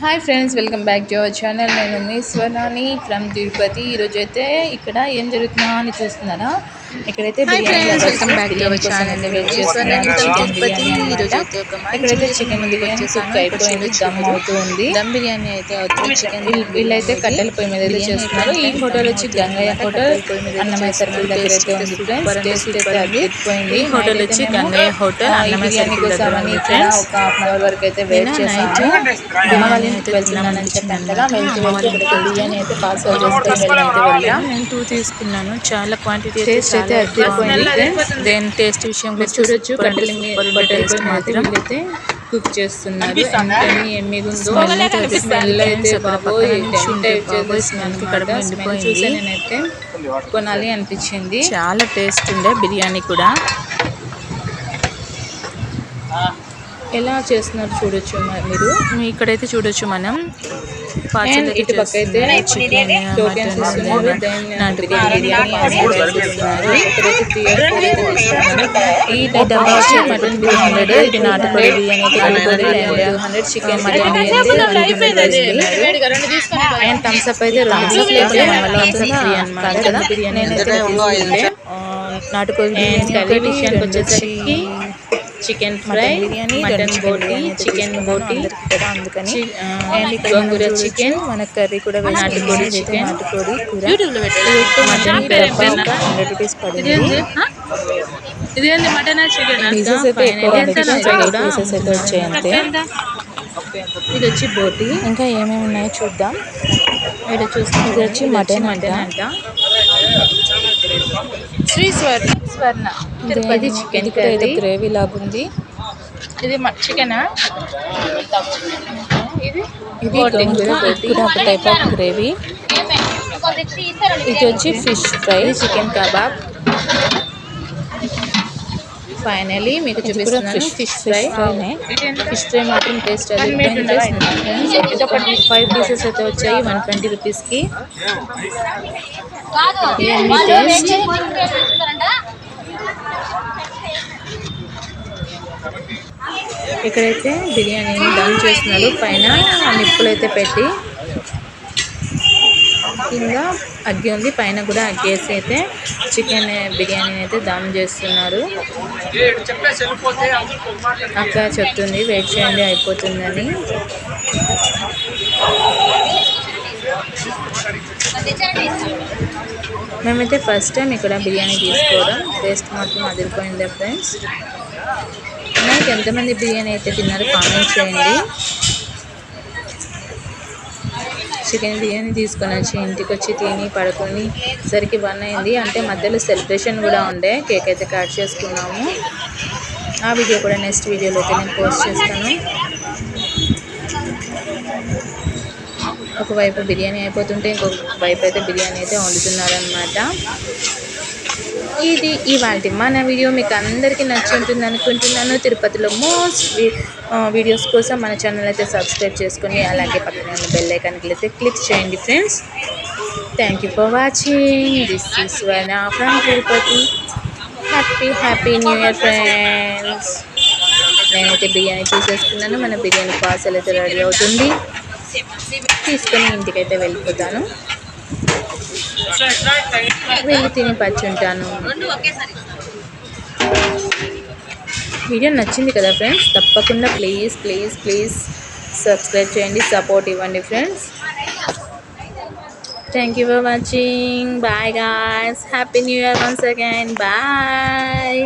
Hi friends welcome back to our channel. నేను మీ స్వర్ణాని from Tirupati. ఈరోజు అయితే ఇక్కడ ఏం జరుగుతుందా అని చూస్తున్నారా? ఇక్కడైతే బిర్యానీ వెయిట్ నేను చేస్తున్నారు. చికెన్ బిర్యానీ ఇక్కడైతే చికెన్ బిర్యానీ వచ్చేసాను. కుక్ అయిపోయింది దమ్ అవుతూ ఉంది దమ్ బిర్యానీ అయితే అవుతుంది. చికెన్ వీళ్ళు- వీళ్ళైతే కట్టెల పొయ్యి మీద అయితే చేస్తున్నారు. ఈ హోటల్ వచ్చి గంగయ్య హోటల్ అన్నమయ్య సర్కిల్ దగ్గర అయితే ఉంది ఫ్రెండ్స్. టేస్ట్ అయితే ఈ హోటల్ వచ్చి గంగయ్య హోటల్ అన్నమయ్య సర్కిల్ దగ్గర ఉంది. ఫ్రెండ్స్. ఒక హాఫ్ అన్ అవర్ వరకు అయితే వెయిట్ చేసాము. నైట్? అమ్మ వాళ్ళ ఇంటికి వెళ్తున్నానని. వెళ్తూ వెళ్తూ బిర్యానీ అయితే పార్సల్ వెళ్ళాం నేను టూ తీసుకున్నాను చాలా క్వాంటిటీ టేస్ట్ అయితే ఫ్రెండ్స్ దెన్ టేస్ట్ విషయం మీరు చూడొచ్చు కట్టెల పొయ్యి మాత్రం అయితే కుక్ చేస్తున్నారు. ఎంతని ఎమ్మిగుందో స్మెల్ అయితే బాబోయ్ చేసేసింది కడుపు నిండిపోయింది. చూసి నేనైతే కొనాలి అనిపించింది. చాలా టేస్ట్ ఉండే బిర్యానీ కూడా. ఎలా చేస్తున్నారు చూడొచ్చు మీరు ఇక్కడైతే చూడొచ్చు మనం. And ఇటు పక్క అయితే చికెన్ టోకెన్స్ ఇస్తున్నారు దెన్ నాటుకోడి బిర్యానీ బిర్యానీ ఇస్తున్నారు ఇక్కడైతే త్రీ ఆర్ ఫోర్ అయితే ఇస్తున్నారు ఈ ఈ డబ్బా వచ్చి మటన్ బిర్యానీ హండ్రెడ్ ఇది నాటుకోడి బిర్యానీ అయితే hundred and hundred chicken mutton biryani and Thums Up అయితే రెండు థమ్స్ ఫ్రీ అనమాట కదా బిర్యానీ అయితే తీసుకుంటే నాటుకోడి అండ్ బిర్యానీ కర్రీ ఒకటి, విషయానికి రెండు వచ్చేసరికి chicken fry mutton biryani mutton రెండు బోటి చికెన్ బోటి కదా అందుకని అండ్ ఇక్కడ గోంగూర చికెన్ మన కర్రీ కూడా నాటుకోడి చికెన్. నాటుకోడి కూర. మటన్ హండ్రెడ్ రూపీస్ పడింది. ఇదేంది మటన్ చికెన్? పీసెస్ అయితే ఎక్కువ ఎయిట్ పీసెస్ అయితే వచ్చాయి అంతే. ఇది వచ్చి బోటి. ఇంకా ఏమేమి ఉన్నాయో చూద్దాం. ఇది చూస్తే ఇది వచ్చి మటన్ అంట. Sri Swarna Swarna Tirupati chicken curry gravy లాగుంది ఇది చికెనా ఇది ఇది గోంగూర టైప్ ఆఫ్ గ్రేవీ ఇది వచ్చి fish fry chicken kebab finally మీకు చూపిస్తున్నాను ఫిష్ ఫ్రై ఫిష్ ఫ్రై మాత్రం టేస్ట్ అది ఫైవ్ పీసెస్ అయితే వచ్చాయి వన్ ట్వంటీ రూపీస్కి. ఇక్కడైతే బిర్యానీని దమ్ చేస్తున్నారు. పైన నిప్పులు అయితే పెట్టి. కింద అగ్గి ఉంది. పైన కూడా అగ్గి వేసి అయితే చికెన్ బిర్యానీ అయితే దమ్ చేస్తున్నారు. అక్క చెప్తుంది వెయిట్ చేయండి అయిపోతుందని. మేమైతే ఫస్ట్ టైం ఇక్కడ బిర్యానీ తీసుకోవడం. టేస్ట్ మాత్రం అదిరిపోయింది ఫ్రెండ్స్. నాకు ఎంతమంది బిర్యానీ అయితే తిన్నారో కామెంట్ చేయండి. చికెన్ బిర్యానీ తీసుకొని వచ్చి ఇంటికి వచ్చి తిని పడుకొని సరికి వన్ అయింది. అంటే మధ్యలో సెలబ్రేషన్ కూడా ఉండే. కేక్ అయితే కట్ చేసుకున్నాము. ఆ వీడియో కూడా నెక్స్ట్ వీడియోలో అయితే నేను పోస్ట్ చేస్తాను. ఒకవైపు బిర్యానీ అయిపోతుంటే ఇంకొక వైపు అయితే బిర్యానీ అయితే వండుతున్నారనమాట ఇది ఇవాళ మన వీడియో. మీకు అందరికీ నచ్చి ఉంటుంది అనుకుంటున్నాను. తిరుపతిలో మోస్ట్ వీడియోస్ కోసం మన ఛానల్ అయితే సబ్స్క్రైబ్ చేసుకొని అలాగే పక్కన బెల్ ఐకాన్కి అయితే క్లిక్ చేయండి friends. Thank you for watching this is one from Tirupati happy happy new year friends నేనైతే బిర్యానీ తీసేసుకున్నాను. మన బిర్యానీ పార్సల్ అయితే రెడీ అవుతుంది. తీసుకొని ఇంటికైతే వెళ్ళిపోతాను. వెళ్ళి తిని పచ్చుంటాను వీడియో నచ్చింది కదా ఫ్రెండ్స్? తప్పకుండా ప్లీజ్ ప్లీజ్ ప్లీజ్ సబ్స్క్రైబ్ చేయండి సపోర్ట్ ఇవ్వండి friends. Thank you for watching bye guys happy new year once again bye